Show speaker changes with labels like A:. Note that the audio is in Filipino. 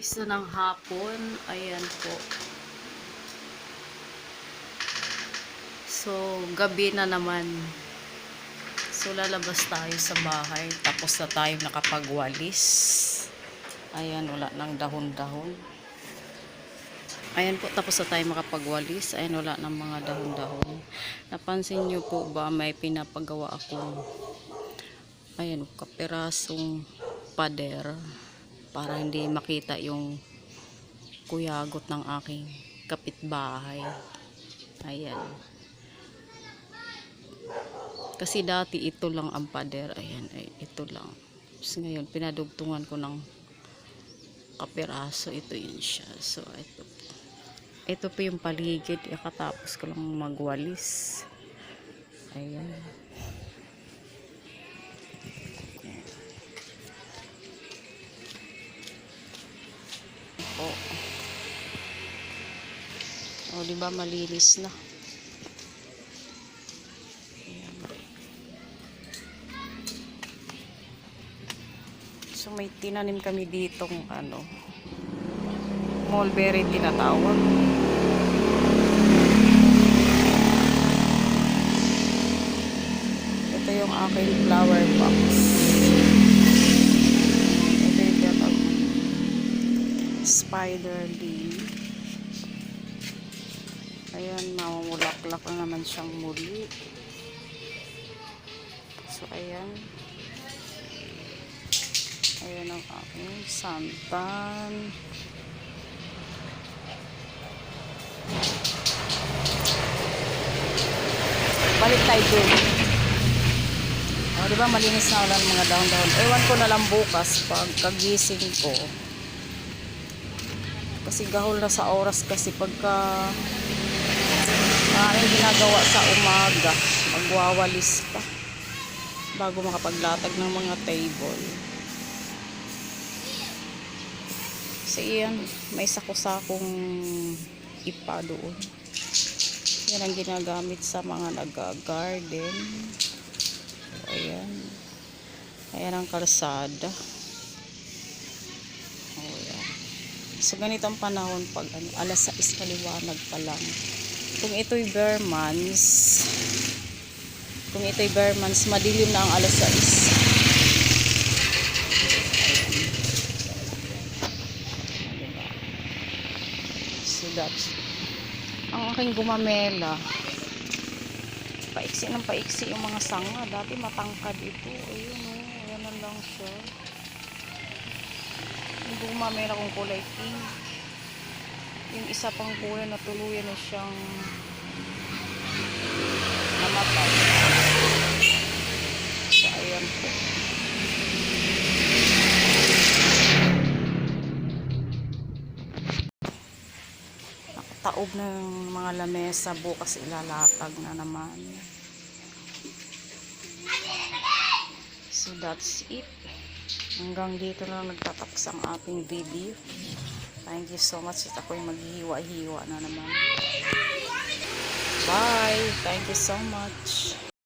A: Isa ng hapon. Ayan po. So, gabi na naman. So, lalabas tayo sa bahay. Tapos na tayo nakapagwalis. Ayan, wala nang dahon-dahon. Ayan po, tapos na tayo makapagwalis. Ayan, wala nang mga dahon-dahon. Napansin nyo po ba, may pinapagawa akong ayan, kapirasong pader para hindi makita yung kuyagot ng aking kapitbahay. Ayan. Kasi dati ito lang ang pader. Ayan, ay, ito lang. Tapos ngayon, pinadugtungan ko ng kapiraso. Ito yun siya. So, ito. Ito po yung paligid. Ikatapos ko lang magwalis. Ayan. O, di ba malinis na? So, may tinanim kami ditong ano, mulberry tinatawag. Ito yung aking flower box. Ito yung tinatawag spider lily. Ayan, mamumulaklak na naman siyang muli. So, ayan. Ayan ang aking santan. Balik tayo dun. O, di ba malinis na wala ng mga daon-daon. Ewan ko na lang bukas pag kagising ko. Kasi gahol na sa oras kasi pagka maraming ginagawa sa umaga, magwawalis pa bago makapaglatag ng mga table. So, iyan, may sako-sakong ipa doon. Yan ang ginagamit sa mga nag-garden. Ayan. Ayan ang kalsada. Oh, yan. So, ganito ang panahon pag ano, alas 6 kaliwanag pa lang. Kung ito'y Bermans, kung ito'y Bermans, madilim na ang alas 6. So, that's ang aking gumamela. Paiksi ng paiksi yung mga sanga. Dati matangkad ito. Ayun o oh, ayan lang siya. Yung gumamela kong kulay pink yung isa pang kulay na tuluyan na siyang namatay. So ayan po. Taob ng mga lamesa bukas ilalatag na naman. So that's it. Hanggang dito na lang nagtatapos ang ating video thank you so much. At ako'y maghihiwa-hiwa na naman. Bye. Thank you so much